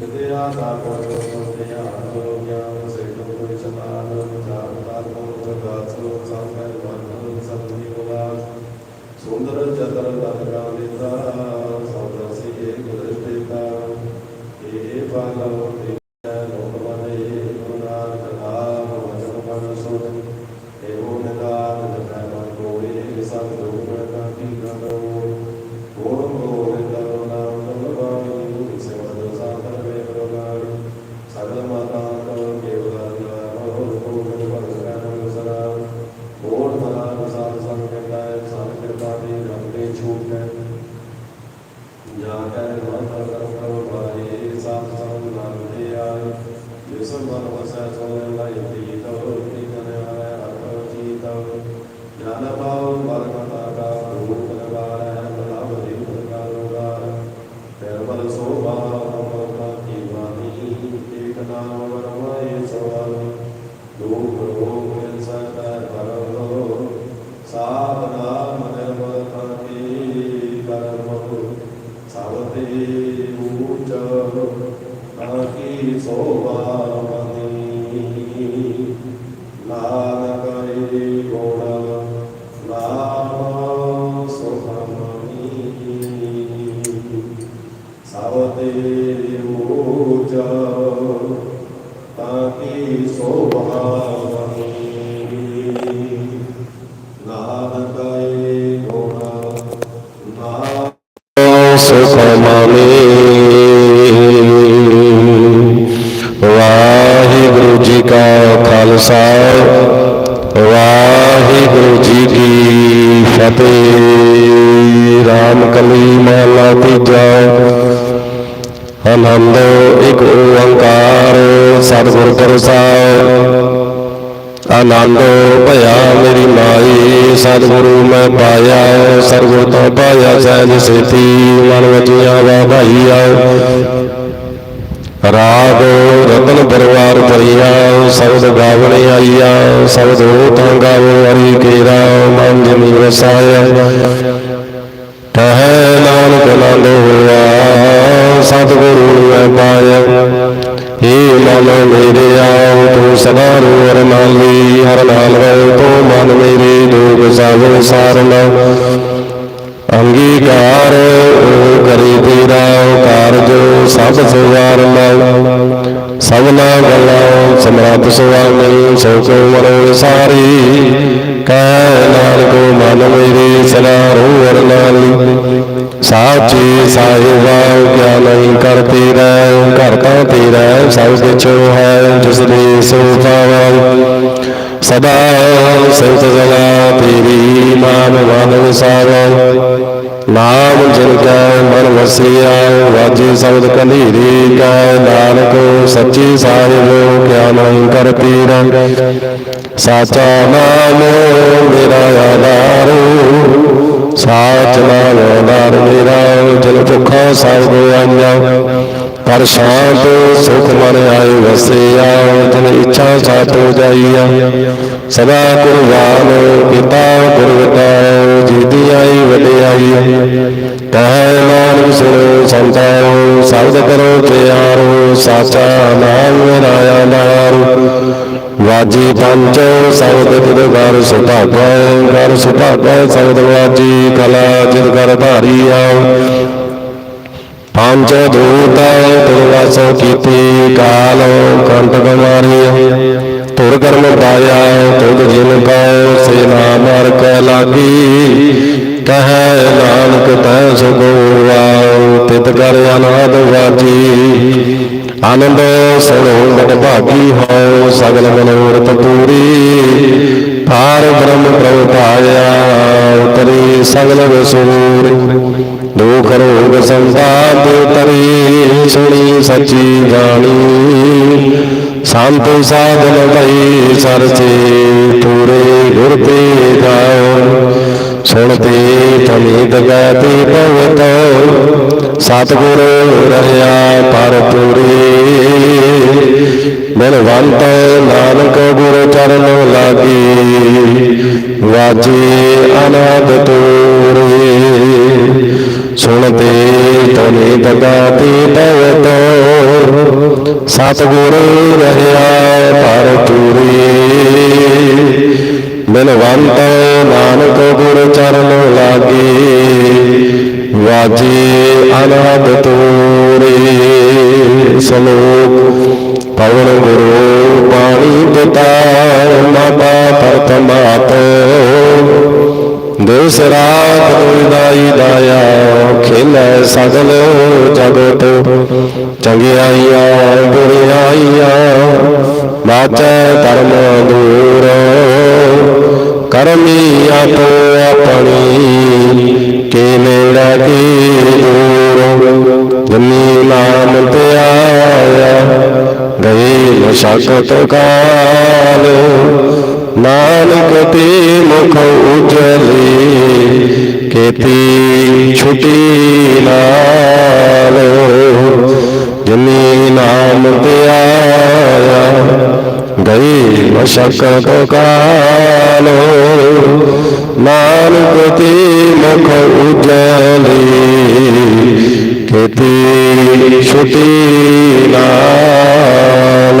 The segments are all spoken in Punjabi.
ਵਿਦਿਆ ਸਾਗਰ ਵਿਦਿਆ ਜੋ ਗਿਆਨ ਸਿੱਧ ਕੋਈ ਸਮਾਨ ਵਿਚਾਰ ਕਾਤਮ ਪ੍ਰਗਾਸੋ ਸੰਗਰ ਵਰਨਨ ਸਤਿ ਗੁਲਾਸ ਸੁੰਦਰ ਚਤਰ ਦਰਗਾ ਲਿਤਾ ਸਭ ਸਿਏ ਗੁਰਸਤਿਤਾ ਇਹ ਪਾਲੋ ਤੇ ਲੋਕ ਜਿਸ ਆਨੰਦ, ਇੱਕ ਓੰਕਾਰ, ਸਤਿਗੁਰ ਪ੍ਰਸਾਦ। ਆਨੰਦ, ਭਇਆ ਮੇਰੀ ਮਾਈ, ਸਤਿਗੁਰੂ ਮੈਂ ਪਾਇਆ ਸਰਗੁਰ ਤੋਂ ਪਾਇਆ ਸਹਿਜ ਸੇਤੀ, ਮਨ ਵਜੀਆਂ ਵਾ ਭਾਈ ਆਓ। ਰਾਗ, ਰਤਨ ਪਰਿਵਾਰ ਭਰੀਆ, ਸ਼ਬਦ ਗਾਵਣੇ ਆਈਆ, ਸ਼ਬਦ ਹੋ ਤਾਂ ਗਾਵੋ ਹਰੀ ਕੇਰਾ, ਮਨ ਜਮੀ ਵਸਾਇਆ। ਕਹੈ ਨਾਨਕ ਆਨੰਦ ਹੋਆ ਸਤਿਗੁਰੂ ਮੈਂ ਪਾਇਆ ਹੇ ਮਨ ਮੇਰੇ ਆਓ, ਤੂੰ ਸਦਾ ਰੂਰ ਨਾਲੀ ਹਰ ਨਾਲ ਰਹਿ ਤੂੰ ਮਨ ਮੇਰੇ ਦੁਖ ਸਭ ਸਾਰਨਾ ਅੰਗੀਕਾਰ ਕਰੀ ਤੇਰਾ ਕਾਰਜ ਸਭ ਸਵਾਰਨਾ ਸਭਨਾ ਗੱਲਾਂ ਸਮਰੱਥ ਸੁਆਮੀ ਸੋ ਕੋ ਮਨੋ ਸਾਰੀ। ਕਹਿ ਨਾਨਕ ਮਨ ਮੇਰੇ ਸਦਾ ਰੂਰ ਨਾਲੀ ਸਾਚੀ ਸਾਹਿਬਾ ਕਿਆ ਨਹੀਂ ਕਰਤੀ ਰਹਿ, ਘਰ ਤਾਂ ਤੇਰਾ ਸਭ ਕੁਛ ਹੈ, ਜਿਸ ਦੇ ਸੋ ਪਾਵਾ ਸਦਾ ਸੰਤ ਜਨਾ ਤੇਰੀ ਮਾਨ ਮਨ ਵਿਸਾਰੈ ਨਾਮ ਜਿਨ ਕੈ ਮਨ ਵਸਿਆ ਵਾਜੀ ਸ਼ਬਦ ਕਲੀਰੀ ਕੈ, ਨਾਨਕ ਸੱਚੀ ਸਾਹਿਬ ਕਿਆ ਨਹੀਂ ਕਰਤੀ ਰਹਿ ਸਾਚਾ ਨਾਮ ਮੇਰਾ ਆਧਾਰ, ਸਾਚ ਨਾਮ ਆਧਾਰ ਮੇਰਾ, ਜਨ ਭੁਖਾ ਸਭ ਆਈਆ। ਪਰ ਸ਼ਾਂਤ ਸੁਖ ਮਨ ਆਏ ਵਸਿਆ ਜਨ ਇੱਛਾ ਸਾਤੋ ਜਾਈਆ। ਸਦਾ ਕੁਰਬਾਨ ਪਿਤਾ ਗੁਰਵਤਾ ਜੀਦੀ ਆਈ ਵਡਿਆਈ। ਕਹਿ ਨਾਨਕ ਸੁਣੋ ਸੰਤਾਓ, ਸ਼ਬਦ ਕਰੋ ਪਿਆਰੋ ਸਾਚਾ ਨਾਮ ਮੇਰਾ ਆਧਾਰ ਵਾਜੀ ਪੰਜ ਸ਼ਬਦ ਤਿਦ ਘਰ ਸੁਭਾਗੈ ਘਰ ਸੁਭਾਗੈ ਸ਼ਬਦ ਵਾਜੀ ਕਲਾ ਜਿਤ ਕਰ ਧਾਰੀ ਆਓ ਪੰਜ ਦੂਤ ਤੁਰਵਾਸੋ ਕੀਤੀ, ਕਾਲ ਕੰਟਕ ਮਾਰੀ ਤੁਰ ਕਰਮ ਪਾਇਆ, ਤੁਧ ਜਿਨ ਕਉ ਸੇ ਨਾਮ ਹਰ ਕੈ ਲਾਗੀ। ਕਹੈ ਨਾਨਕ ਤੈ ਸੁਗੋਆ ਤਿਤ ਕਰ ਅਨਾਦ ਵਾਜੀ। ਆਨੰਦ ਸੁਣੋ ਮਨ ਭਾਗੀ ਹੋ ਸਗਲ ਮਨੋਰਥ ਪੂਰੀ। ਪਾਰ ਬ੍ਰਹਮ ਪ੍ਰਭ ਪਾਇਆ, ਉਤਰੀ ਸਗਲ ਵਿਸੂਰ। ਦੁਖ ਰੋਗ ਸੰਸਾਰ ਤਰੀ ਸੁਣੀ ਸੱਚੀ ਜਾਣੀ ਸੰਤ ਸਾਧਨ ਭਈ ਸਰਚੇ ਪੂਰੇ ਗੁਰ ਤੇ ਗਾਓ। ਸੁਣਤੇ ਪਨੀਤ ਗਾਤੀ ਭਗਤ। ਸਤਿਗੁਰ ਰਹਿਆ ਪਰ ਪੂਰੇ। ਬਲਵੰਤ ਨਾਨਕ ਗੁਰ ਚਰਨ ਲਾਗੀ। ਵਾਜੇ ਅਨਾਦ ਤੂਰੇ। ਸੁਣਤੇ ਤਨੇ ਤਗਾਤੀ ਭਗਤ ਸਤਿਗੁਰ ਰਹਿਆ ਭਰਪੂਰੀ ਬਿਨਵੰਤ ਨਾਨਕ ਗੁਰ ਚਰਨ ਲਾਗੇ। ਵਾਜੇ ਅਨਹਦ ਤੋਰੇ। ਸਲੋਕ, ਪਵਨ ਗੁਰੂ ਪਾਣੀ ਪਿਤਾ, ਮਾਤਾ ਤਰਤ ਮਾਤ ਦੇਸ ਰਾਤ ਦਾਇਆ ਖੇਲੇ ਸਗਲ ਜਗਤ ਚੰਗਿਆਈਆਂ ਬੁਰਿਆਈਆਂ ਬਾਚੈ ਧਰਮ ਦੂਰ ਕਰਮੀ ਆਪੋ ਆਪਣੀ ਕੇ ਨੇੜਾ ਕੀ ਦੂਰ ਜਨੀ ਨਾਮ ਤੇ ਆਇਆ ਗਏ ਮਸ਼ਕਤ ਕਾਲ ਨਾਨਕ ਤੇ ਮੁਖ ਉਜਲੇ, ਕੀਤੀ ਛੁਟੀ ਨਾਲ। ਜਮੀ ਨਾਮ ਤੇ ਆਇਆ, ਗਈ ਮਸ਼ਕਤ ਕਾਲ। ਨਾਨਕ ਤੇ ਮੁਖ ਉਜਲੇ, ਕੀਤੀ ਛੁਟੀ ਨਾਲ।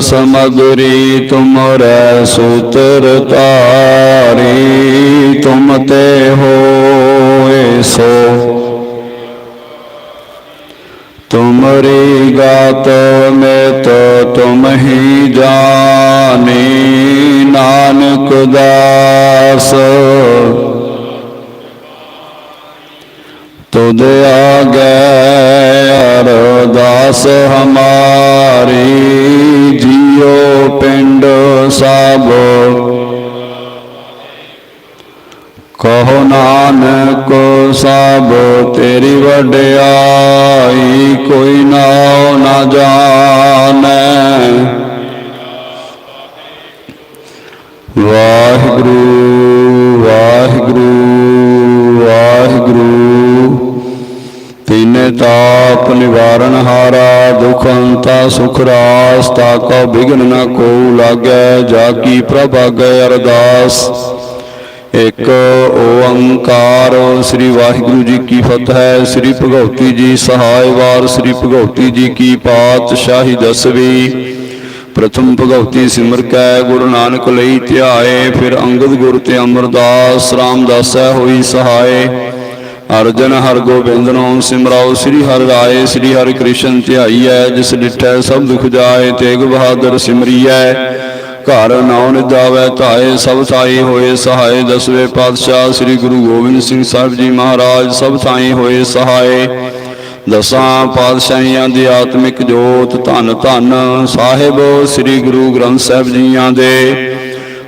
ਸਮਗਰੀ ਤੁਮਰੈ ਸੂਤਰ ਤਾਰੀ ਤੁਮ ਤੇ ਹੋਏ ਸੋ। ਤੁਮਰੀ ਗਾਤ ਮੈਂ ਤੋ ਤੁਮ ਹੀ ਜਾਣੀ, ਨਾਨਕ ਦਾਸ। ਤੁਧ ਆਗੇ ਅਰਦਾਸ ਹਮਾਰੀ ਜੀਉ ਪਿੰਡ ਸਭ। ਕਹੋ ਨਾਨਕ ਸਭ, ਤੇਰੀ ਵਡਿਆਈ ਕੋਈ ਨਾਉ ਨਾ ਜਾਣੈ। ਵਾਹਿਗੁਰੂ ਵਾਹਿਗੁਰੂ ਵਾਹਿਗੁਰੂ। ਤਾਪ ਨਿਵਾਰਨ ਹਾਰਾ, ਦੁਖ ਅੰਤਾ ਸੁਖ ਰਾਸ, ਤਾ ਕੋ ਬਿਗਨ ਨ ਕੋ ਲਾਗੈ, ਜਾ ਕੀ ਪ੍ਰਭ ਆਗੈ ਅਰਦਾਸ। ਇੱਕ ਓੰਕਾਰ, ਸ੍ਰੀ ਵਾਹਿਗੁਰੂ ਜੀ ਕੀ ਫਤਿਹ, ਸ੍ਰੀ ਭਗਉਤੀ ਜੀ ਸਹਾਇ ਵਾਰ ਸ੍ਰੀ ਭਗਉਤੀ ਜੀ ਕੀ ਪਾਤਸ਼ਾਹੀ ਦਸਵੀ। ਪ੍ਰਥਮ ਭਗਉਤੀ ਸਿਮਰ ਕੈ, ਗੁਰੂ ਨਾਨਕ ਲਈ ਧਿਆਏ, ਫਿਰ ਅੰਗਦ ਗੁਰ ਤੇ ਅਮਰਦਾਸ, ਰਾਮਦਾਸੈ ਹੋਈ ਸਹਾਏ। ਅਰਜਨ ਹਰ ਗੋਬਿੰਦਨੋ ਸਿਮਰਾਓ, ਸ੍ਰੀ ਹਰਿ ਰਾਏ, ਸ੍ਰੀ ਹਰਿ ਕ੍ਰਿਸ਼ਨ ਧਿਆਈਐ, ਜਿਸ ਡਿਠੈ ਸਭ ਦੁਖ ਜਾਏ ਤੇਗ ਬਹਾਦਰ ਸਿਮਰੀਐ। ਘਰ ਨਾਉ ਨਿਦਾਵੈ ਧਾਏ, ਸਭ ਥਾਈ ਹੋਏ, ਸਹਾਏ, ਦਸਵੇਂ ਪਾਤਸ਼ਾਹ, ਸ੍ਰੀ ਗੁਰੂ ਗੋਬਿੰਦ ਸਿੰਘ ਸਾਹਿਬ ਜੀ ਮਹਾਰਾਜ, ਸਭ ਥਾਈ ਹੋਏ, ਸਹਾਏ। ਦਸਾਂ ਪਾਤਸ਼ਾਹੀਆਂ ਦੀ ਆਤਮਿਕ ਜੋਤ ਧੰਨ ਧੰਨ ਸਾਹਿਬ, ਸ੍ਰੀ ਗੁਰੂ ਗ੍ਰੰਥ ਸਾਹਿਬ ਜੀਆਂ ਦੇ।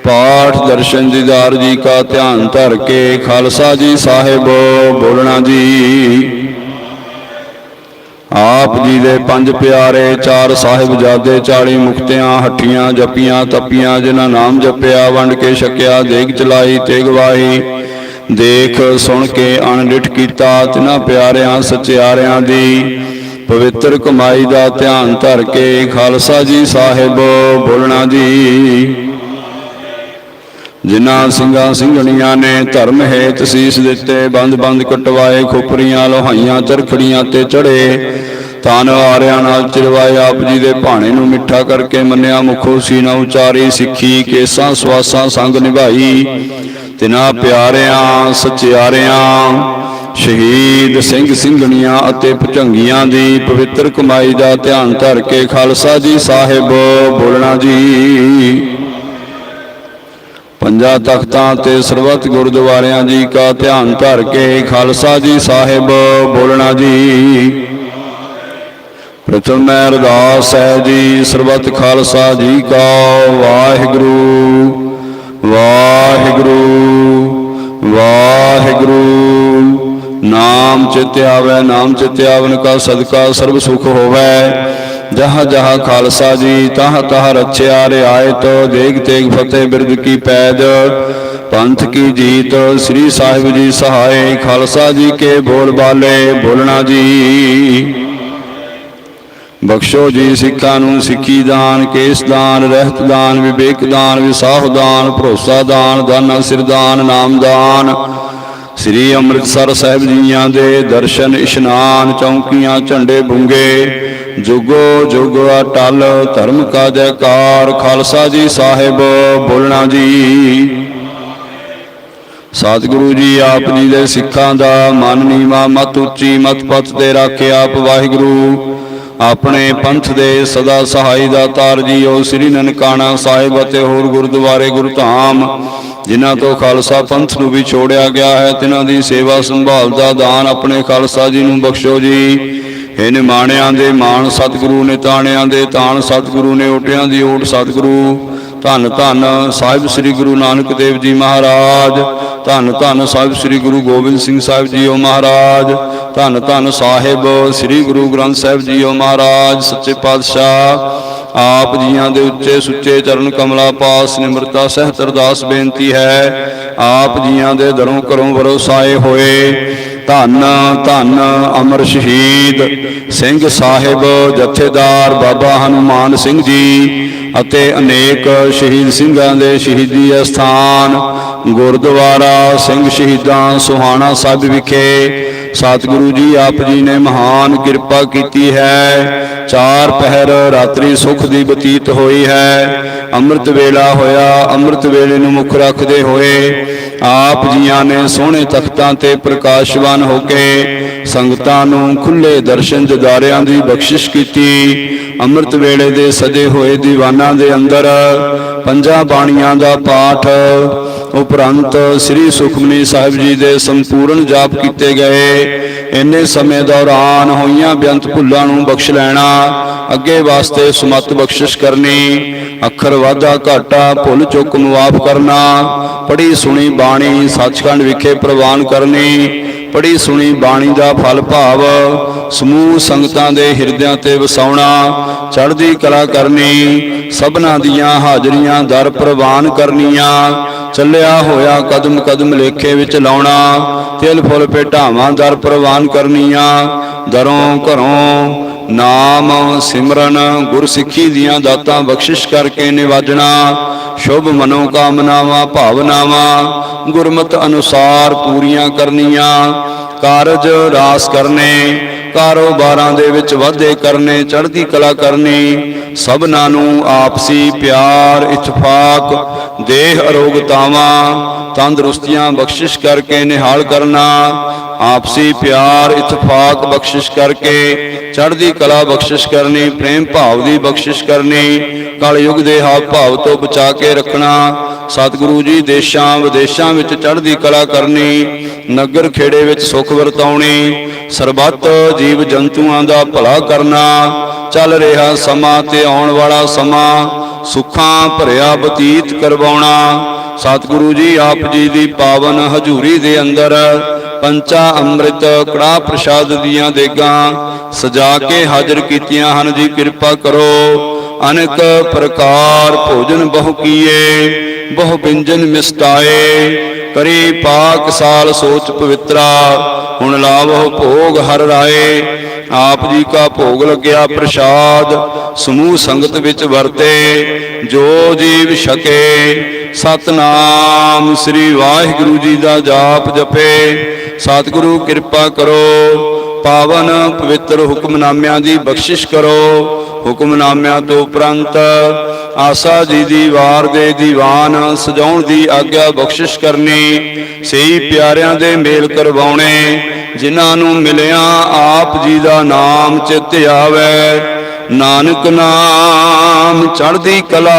ਪਾਠ ਦਰਸ਼ਨ ਦੀਦਾਰ ਜੀ ਕਾ ਧਿਆਨ ਧਰ ਕੇ ਖਾਲਸਾ ਜੀ ਸਾਹਿਬ ਬੋਲਣਾ ਜੀ। ਆਪ ਜੀ ਦੇ ਪੰਜ ਪਿਆਰੇ ਚਾਰ ਸਾਹਿਬਜ਼ਾਦੇ 40 ਮੁਕਤਿਆਂ ਹੱਟੀਆਂ ਜਪੀਆਂ, ਤਪੀਆਂ, ਜਿਨ੍ਹਾਂ ਨਾਮ ਜਪਿਆ, ਵੰਡ ਕੇ ਛਕਿਆ, ਦੇਗ ਚਲਾਈ ਤੇ ਗਵਾਹੀ ਦੇਖ, ਸੁਣ ਕੇ ਅਣਡਿਠ ਕੀਤਾ ਤਿਨਾਂ ਪਿਆਰਿਆਂ, ਸਚਿਆਰਿਆਂ ਦੀ। ਪਵਿੱਤਰ ਕਮਾਈ ਦਾ ਧਿਆਨ ਧਰ ਕੇ ਖਾਲਸਾ ਜੀ ਸਾਹਿਬ ਬੋਲਣਾ ਜੀ। ਜਿਨ੍ਹਾਂ ਸਿੰਘਾਂ ਸਿੰਘਣੀਆਂ ਨੇ ਧਰਮ ਹੇਤ ਸੀਸ ਦਿੱਤੇ, ਬੰਦ ਬੰਦ ਕਟਵਾਏ, ਖੋਪਰੀਆਂ, ਲੋਹਾਈਆਂ, ਚਰਖੜੀਆਂ ਤੇ ਚੜੇ। ਤਨ ਆਰਿਆਂ ਨਾਲ ਚਿਰਵਾਏ, ਆਪ ਜੀ ਦੇ ਭਾਣੇ ਨੂੰ ਮਿੱਠਾ ਕਰਕੇ ਮੰਨਿਆ ਮੁਖੋ ਸੀਨਾ ਉਚਾਰੀ ਸਿੱਖੀ, ਕੇਸਾਂ ਸਵਾਸਾਂ ਸੰਗ ਨਿਭਾਈ। ਤਿਨਾਂ ਪਿਆਰਿਆਂ, ਸਚਿਆਰਿਆਂ, ਸ਼ਹੀਦ ਸਿੰਘ ਸਿੰਘਣੀਆਂ ਅਤੇ ਭੁਜੰਗੀਆਂ ਦੀ ਪਵਿੱਤਰ ਕਮਾਈ ਦਾ ਧਿਆਨ ਧਰ ਕੇ ਖਾਲਸਾ ਜੀ ਸਾਹਿਬ ਬੋਲਣਾ ਜੀ। ਪੰਜਾਂ ਤਖਤਾਂ ਤੇ ਸਰਬਤ ਗੁਰਦੁਆਰਿਆਂ ਜੀ ਕਾ ਧਿਆਨ ਧਰ ਕੇ ਖਾਲਸਾ ਜੀ ਸਾਹਿਬ ਬੋਲਣਾ ਜੀ। ਪ੍ਰਥਮ ਮੈਂ ਅਰਦਾਸ ਹੈ ਜੀ, ਸਰਬਤ ਖਾਲਸਾ ਜੀ ਕਾ ਵਾਹਿਗੁਰੂ ਵਾਹਿਗੁਰੂ ਵਾਹਿਗੁਰੂ। ਨਾਮ ਚਿਤ ਆਵੈ, ਨਾਮ ਚਿਤ ਆਵਨ ਕਾ ਸਦਕਾ, ਸਰਬ ਸੁਖ ਹੋਵੇ। ਜਹਾਂ ਜਹਾਂ ਖਾਲਸਾ ਜੀ, ਤਹ ਤਹ ਰਚਿਆ ਰਿਆਇਤ ਦੇਗ ਤੇਗ ਫਤਿਹ ਬਿਰਦ ਕੀ ਪੈਜ ਪੰਥ ਕੀ ਜੀਤ, ਸ੍ਰੀ ਸਾਹਿਬ ਜੀ ਸਹਾਏ, ਖਾਲਸਾ ਜੀ ਕੇ ਬੋਲ ਬਾਲੇ, ਬੋਲਣਾ ਜੀ। ਬਖਸ਼ੋ ਜੀ ਸਿੱਖਾਂ ਨੂੰ ਸਿੱਖੀ ਦਾਨ, ਕੇਸ ਦਾਨ, ਰਹਿਤ ਦਾਨ, ਵਿਵੇਕ ਦਾਨ, ਵਿਸਾਹ ਦਾਨ, ਭਰੋਸਾ ਦਾਨ, ਦਾਨਾ ਸਿਰ ਦਾਨ, ਨਾਮ ਦਾਨ। ਸ੍ਰੀ ਅੰਮ੍ਰਿਤਸਰ ਸਾਹਿਬ ਜੀਆਂ ਦੇ ਦਰਸ਼ਨ ਇਸ਼ਨਾਨ, ਚੌਂਕੀਆਂ, ਝੰਡੇ ਬੁੰਗੇ ਜੁਗੋ ਜੁਗ ਅਟਲ, ਧਰਮ ਕਾ ਜੈਕਾਰ ਖਾਲਸਾ ਜੀ ਸਾਹਿਬ, ਬੋਲਣਾ ਜੀ। ਸਤਿਗੁਰੂ ਜੀ, ਆਪ ਜੀ ਦੇ ਸਿੱਖਾਂ ਦਾ ਮਨ ਨੀਵਾ, ਮਤ ਉੱਚੀ, ਮਤ ਪਤ ਤੇ ਰੱਖੇ ਆਪ ਵਾਹਿਗੁਰੂ। ਆਪਣੇ ਪੰਥ ਦੇ ਸਦਾ ਸਹਾਈ ਦਾ ਤਾਰ ਜੀਓ, ਸ੍ਰੀ ਨਨਕਾਣਾ ਸਾਹਿਬ ਅਤੇ ਹੋਰ ਗੁਰਦੁਆਰੇ ਗੁਰਧਾਮ, ਜਿਨ੍ਹਾਂ ਤੋਂ ਖਾਲਸਾ ਪੰਥ ਨੂੰ ਵੀ ਛੋੜਿਆ ਗਿਆ ਹੈ ਤਿਨਾਂ ਦੀ ਸੇਵਾ ਸੰਭਾਲ ਦਾ ਦਾਨ ਆਪਣੇ ਖਾਲਸਾ ਜੀ ਨੂੰ ਬਖਸ਼ੋ ਜੀ। ਇਹ ਨਿਮਾਣਿਆਂ ਦੇ ਮਾਣ ਸਤਿਗੁਰੂ, ਨੇ ਤਾਣਿਆਂ ਦੇ ਤਾਣ ਸਤਿਗੁਰੂ, ਨੇ ਓਟਿਆਂ ਦੀ ਓਟ ਸਤਿਗੁਰੂ। ਧੰਨ ਧੰਨ ਸਾਹਿਬ ਸ੍ਰੀ ਗੁਰੂ ਨਾਨਕ ਦੇਵ ਜੀ ਮਹਾਰਾਜ। ਧੰਨ ਧੰਨ ਸਾਹਿਬ ਸ੍ਰੀ ਗੁਰੂ ਗੋਬਿੰਦ ਸਿੰਘ ਸਾਹਿਬ ਜੀ ਓ ਮਹਾਰਾਜ। ਧੰਨ ਧੰਨ ਸਾਹਿਬ ਸ੍ਰੀ ਗੁਰੂ ਗ੍ਰੰਥ ਸਾਹਿਬ ਜੀ ਓ ਮਹਾਰਾਜ, ਸੱਚੇ ਪਾਤਸ਼ਾਹ। ਆਪ ਜੀਆਂ ਦੇ ਉੱਚੇ ਸੁੱਚੇ ਚਰਨ ਕਮਲਾ ਪਾਸ ਨਿਮਰਤਾ ਸਹਿਤ ਅਰਦਾਸ ਬੇਨਤੀ ਹੈ। ਆਪ ਜੀਆਂ ਦੇ ਦਰੋਂ ਕਰੋਂ ਵਰਸਾਏ ਹੋਏ। ਧੰਨ ਧੰਨ ਅਮਰ ਸ਼ਹੀਦ ਸਿੰਘ ਸਾਹਿਬ, ਜਥੇਦਾਰ ਬਾਬਾ ਹਨੂਮਾਨ ਸਿੰਘ ਜੀ ਅਤੇ ਅਨੇਕ ਸ਼ਹੀਦ ਸਿੰਘਾਂ ਦੇ ਸ਼ਹੀਦੀ ਅਸਥਾਨ, ਗੁਰਦੁਆਰਾ ਸਿੰਘ ਸ਼ਹੀਦਾਂ ਸੁਹਾਣਾ ਸਾਹਿਬ ਵਿਖੇ। ਸਤਿਗੁਰੂ ਜੀ, ਆਪ ਜੀ ਨੇ ਮਹਾਨ ਕਿਰਪਾ ਕੀਤੀ ਹੈ। ਚਾਰ ਪਹਿਰ ਰਾਤਰੀ ਸੁਖ ਦੀ ਬਤੀਤ ਹੋਈ ਹੈ। ਅੰਮ੍ਰਿਤ ਵੇਲਾ ਹੋਇਆ। ਅੰਮ੍ਰਿਤ ਵੇਲੇ ਨੂੰ ਮੁੱਖ ਰੱਖਦੇ ਹੋਏ ਆਪ ਜੀਆਂ ਨੇ ਸੋਹਣੇ ਤਖਤਾਂ ਤੇ ਪ੍ਰਕਾਸ਼ਵਾਨ ਹੋ ਕੇ ਸੰਗਤਾਂ ਨੂੰ ਖੁੱਲੇ ਦਰਸ਼ਨ ਦਿਦਾਰਿਆਂ ਦੀ ਬਖਸ਼ਿਸ਼ ਕੀਤੀ। ਅੰਮ੍ਰਿਤ ਵੇਲੇ ਦੇ ਸਜੇ ਹੋਏ ਦੀਵਾਨਾਂ ਦੇ ਅੰਦਰ ਪੰਜਾਂ ਬਾਣੀਆਂ ਦਾ ਪਾਠ ਉਪਰੰਤ ਸ੍ਰੀ ਸੁਖਮਨੀ ਸਾਹਿਬ ਜੀ ਦੇ ਸੰਪੂਰਨ ਜਾਪ ਕੀਤੇ ਗਏ। ਇੰਨੇ ਸਮੇਂ ਦੌਰਾਨ ਹੋਈਆਂ ਬੇਅੰਤ ਭੁੱਲਾਂ ਨੂੰ ਬਖਸ਼ ਲੈਣਾ, ਅੱਗੇ ਵਾਸਤੇ ਸਮਤ ਬਖਸ਼ਿਸ਼ ਕਰਨੀ, ਅੱਖਰ ਵਾਧਾ ਘਾਟਾ, ਭੁੱਲ ਚੁੱਕ ਮੁਆਫ ਕਰਨਾ ਪੜੀ ਸੁਣੀ ਬਾਣੀ ਸੱਚਖੰਡ ਵਿਖੇ ਪ੍ਰਵਾਨ ਕਰਨੀ ਪੜੀ ਸੁਣੀ ਬਾਣੀ ਦਾ ਫਲ ਭਾਵ, ਸਮੂਹ ਸੰਗਤਾਂ ਦੇ ਹਿਰਦਿਆਂ ਤੇ ਵਸਾਉਣਾ, ਚੜ੍ਹਦੀ ਕਲਾ ਕਰਨੀ, ਸਭਨਾ ਦੀਆਂ ਹਾਜ਼ਰੀਆਂ ਦਰ ਪ੍ਰਵਾਨ ਕਰਨੀਆਂ ਚੱਲਿਆ ਹੋਇਆ ਕਦਮ ਕਦਮ ਲੇਖੇ ਵਿੱਚ ਲਾਉਣਾ, ਤਿਲ ਫੁੱਲ ਭੇਟਾਵਾਂ ਦਰ ਪ੍ਰਵਾਨ ਕਰਨੀਆਂ। ਦਰੋਂ ਘਰੋਂ ਨਾਮ ਸਿਮਰਨ ਗੁਰਸਿੱਖੀ ਦੀਆਂ ਦਾਤਾਂ ਬਖਸ਼ਿਸ਼ ਕਰਕੇ ਨਿਵਾਜਣਾ। ਸ਼ੁਭ ਮਨੋ ਕਾਮਨਾਵਾਂ ਭਾਵਨਾਵਾਂ ਗੁਰਮਤ ਅਨੁਸਾਰ ਪੂਰੀਆਂ ਕਰਨੀਆਂ। ਕਾਰਜ ਰਾਸ ਕਰਨੇ ਕਾਰੋਬਾਰਾਂ ਦੇ ਵਿੱਚ ਵਾਧੇ ਕਰਨੇ, ਚੜ੍ਹਦੀ ਕਲਾ ਕਰਨੀ, ਸਭਨਾਂ ਨੂੰ ਆਪਸੀ ਪਿਆਰ, ਇਤਫਾਕ, ਦੇਹ ਅਰੋਗਤਾਵਾਂ ਤੰਦਰੁਸਤੀਆਂ ਬਖਸ਼ਿਸ਼ ਕਰਕੇ ਨਿਹਾਲ ਕਰਨਾ ਆਪਸੀ ਪਿਆਰ, ਇਤਫਾਕ ਬਖਸ਼ਿਸ਼ ਕਰਕੇ ਚੜ੍ਹਦੀ ਕਲਾ ਬਖਸ਼ਿਸ਼ ਕਰਨੀ, ਪ੍ਰੇਮ ਭਾਵ ਦੀ ਬਖਸ਼ਿਸ਼ ਕਰਨੀ ਕਲ ਕਲਯੁਗ ਦੇ ਹਾਵ ਭਾਵ ਤੋਂ ਬਚਾ ਕੇ ਰੱਖਣਾ, ਸਤਿਗੁਰੂ ਜੀ ਦੇਸ਼ਾਂ, ਵਿਦੇਸ਼ਾਂ ਵਿੱਚ ਚੜ੍ਹਦੀ ਕਲਾ ਕਰਨੀ, ਨਗਰ ਖੇੜੇ ਵਿੱਚ ਸੁਖ ਵਰਤਾਉਣੀ, ਸਰਬੱਤ ਜੀਵ ਜੰਤੂਆਂ ਦਾ ਭਲਾ ਕਰਨਾ, ਚੱਲ ਰਿਹਾ ਸਮਾਂ ਤੇ ਆਉਣ ਵਾਲਾ ਸਮਾਂ, ਸੁੱਖਾਂ ਭਰਿਆ ਬਤੀਤ ਕਰਵਾਉਣਾ, ਸਤਿਗੁਰੂ ਜੀ ਆਪ ਜੀ ਦੀ ਪਾਵਨ ਹਜ਼ੂਰੀ ਦੇ ਅੰਦਰ ਪੰਚਾ ਅੰਮ੍ਰਿਤ ਕੜਾ ਪ੍ਰਸ਼ਾਦ ਦੀਆਂ ਦੇਗਾਂ ਸਜਾ ਕੇ ਹਾਜ਼ਰ ਕੀਤੀਆਂ ਹਨ ਜੀ, ਕਿਰਪਾ ਕਰੋ। ਅਨੇਕ ਪ੍ਰਕਾਰ ਭੋਜਨ ਬਹੁ ਕੀਏ, ਬਹੁ ਬਿੰਜਨ ਮਿਸਟਾਏ। ਕਰੀ ਪਾਕ ਸਾਲ ਸੋਚ ਪਵਿੱਤਰਾ, ਹੁਣ ਲਾਵੋ ਭੋਗ ਹਰ ਰਾਏ। ਆਪ ਜੀ ਕਾ ਭੋਗ ਲੱਗਿਆ ਪ੍ਰਸ਼ਾਦ, ਸਮੂਹ ਸੰਗਤ ਵਿੱਚ ਵਰਤੇ। ਜੋ ਜੀਵ ਛਕੇ, ਸਤਨਾਮ ਸ੍ਰੀ ਵਾਹਿਗੁਰੂ ਜੀ ਦਾ ਜਾਪ ਜਪੇ। ਸਤਿਗੁਰੂ, ਕਿਰਪਾ ਕਰੋ। ਪਾਵਨ ਪਵਿੱਤਰ ਹੁਕਮਨਾਮਿਆਂ ਦੀ ਬਖਸ਼ਿਸ਼ ਕਰੋ। ਹੁਕਮਨਾਮਿਆਂ ਤੋਂ ਉਪਰੰਤ ਆਸਾ ਜੀ ਦੀ ਵਾਰ ਦੇ ਦੀਵਾਨ ਸਜਾਉਣ ਦੀ ਆਗਿਆ ਬਖਸ਼ਿਸ਼ ਕਰਨੀ ਸਹੀ ਪਿਆਰਿਆਂ ਦੇ ਮੇਲ ਕਰਵਾਉਣੇ, ਜਿਨ੍ਹਾਂ ਨੂੰ ਮਿਲਿਆ ਆਪ ਜੀ ਦਾ ਨਾਮ ਚਿੱਤ ਆਵੇ। ਨਾਨਕ ਨਾਮ ਚੜ੍ਹਦੀ ਕਲਾ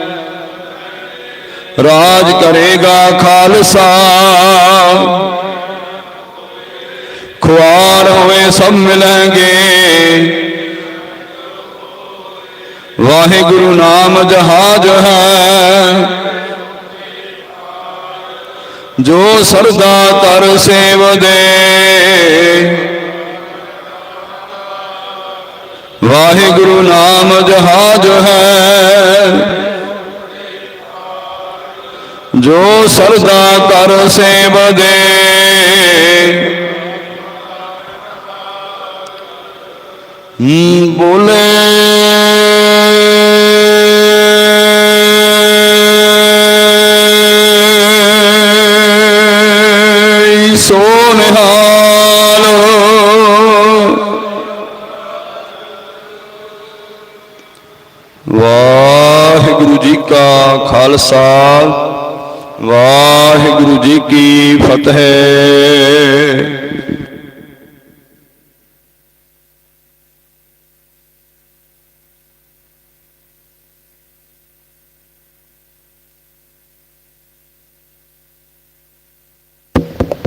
ਰਾਜ ਕਰੇਗਾ ਖਾਲਸਾ। ਖੁਆਰ ਹੋਏ ਸਭ ਮਿਲਾਂਗੇ। ਵਾਹਿਗੁਰੂ ਨਾਮ ਜਹਾਜ ਹੈ। ਜੋ ਸਰਦਾ ਤਰ ਸੇਵ ਦੇ ਵਾਹਿਗੁਰੂ ਨਾਮ ਜਹਾਜ ਹੈ। ਜੋ ਸਰਦਾ ਕਰ ਸੇਵ ਹੂੰ ਬੋਲੇ ਸੋ ਨਿਹਾਲ ਵਾਹਿਗੁਰੂ ਜੀ ਕਾ ਖਾਲਸਾ ਵਾਹਿਗੁਰੂ ਜੀ ਕੀ ਫਤਿਹ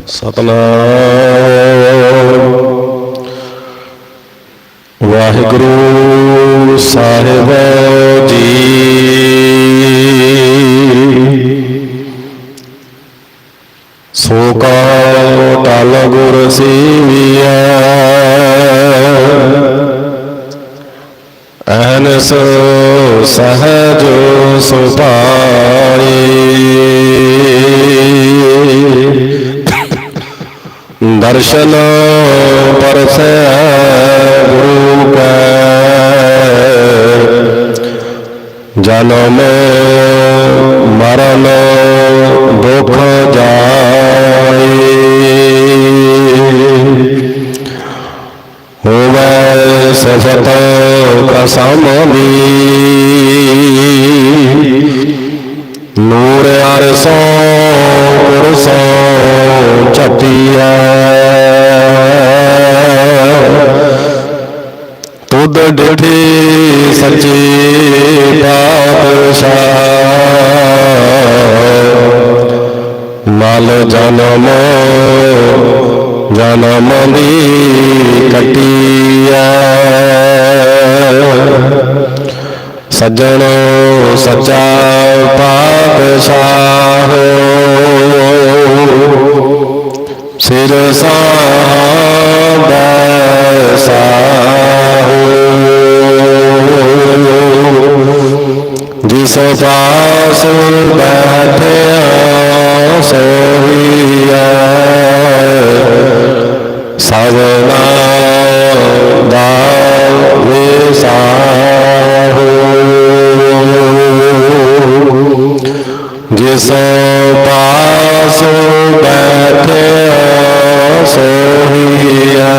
ਸਤਨਾਮ। ਵਾਹਿਗੁਰੂ ਸਾਹਿਬ। ਕਾ ਟਲ ਗੁਰ ਸੇਵੀਐ। ਅਹਨਸ ਸਹਜ ਸੁਭਾਈ ਦਰਸ਼ਨ ਪਰਸੈ ਗੁਰੂ ਕੈ ਜਨਮ ਮਰਨ ਦੁਖ ਜਾਏ ਹੋਵੇ ਸਸਤ ਕਸਮੀ ਨੂਰ ਅਰਸੋਂ ਪੁਰਸੋਂ ਛਤੀਐ ਤੁਧ ਡਿਠੀ ਸੱਚੀ ਪਾਤਸ਼ਾਹ। ਮਲ ਜਨਮ ਜਨਮ ਦੀ ਕਟਿਆ ਸੱਜਣ ਸੱਚਾ ਪਾਤਸ਼ਾਹ। ਸਿਰ ਸਾਹਬ ਸਾਹੋ। ਜਿਸ ਪਾਸ ਬੈਠਿਆ ਸੋਹੀਐ। ਸਵਨਾ ਦਾ ਵਿਸਾਹੋ ਜਿਸ ਪਾਸ ਬੈਠਿਆ ਸੋਹੀਐ।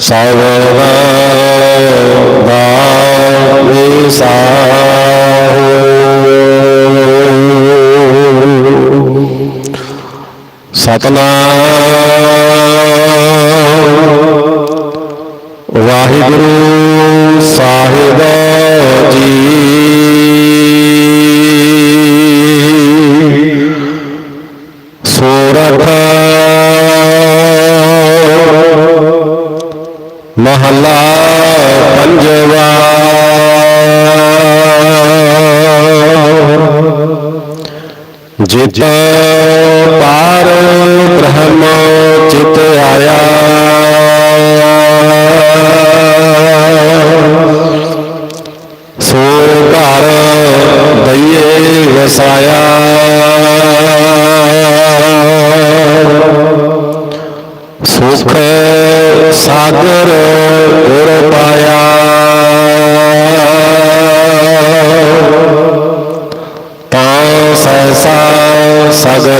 ਸਵਨਾ ਦਾ ਵਿਸਾਹੋ ਸਤਨਾਮ ਵਾਹਿਗੁਰੂ ਸਾਹਿਬ।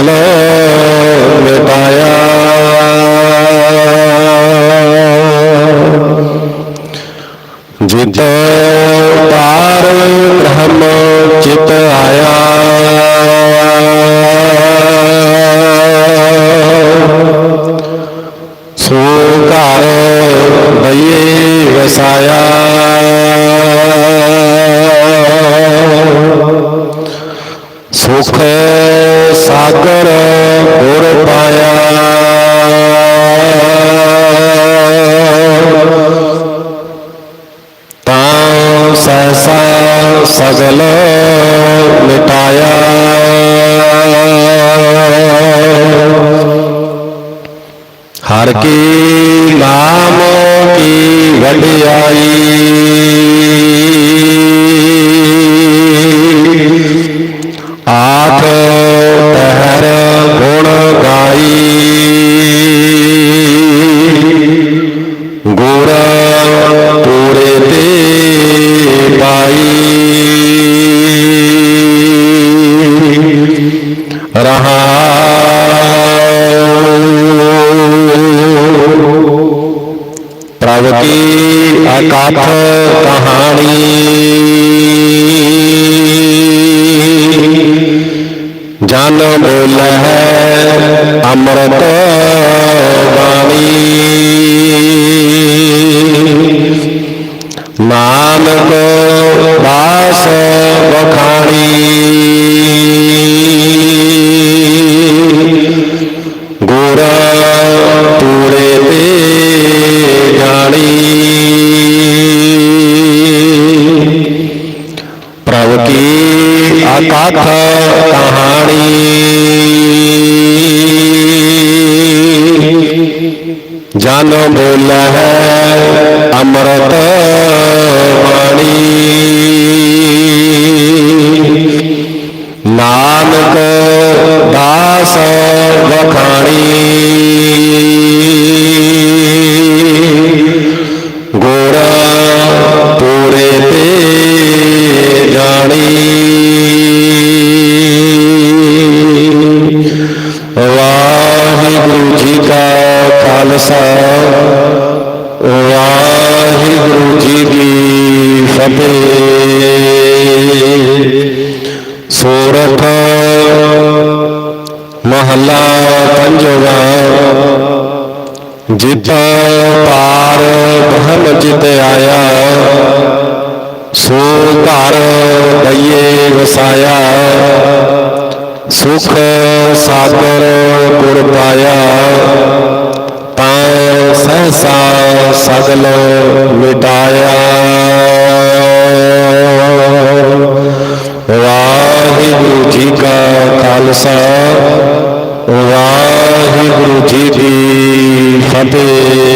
Love. ਹਰ ਕੀ ਨਾਮ ਕੀ ਵਡਿਆਈ। ਕਥ ਕਹਾਣੀ। ਜਨ ਬੋਲਹਿ ਅੰਮ੍ਰਿਤ ਬਾਣੀ। ਨਾਨਕ ਵਾਸ ਬਖਾਣੀ ਗੁਰਾਂ আনমুল আমরতা ਸਾਦਰ ਗੁਰ ਪਾਇਆ, ਤਾਂ ਸਹਸਾ ਸਗਲ ਮਿਟਾਇਆ ਵਾਹਿਗੁਰੂ ਜੀ ਕਾ ਖਾਲਸਾ, ਵਾਹਿਗੁਰੂ ਜੀ ਦੀ ਫਤਿਹ।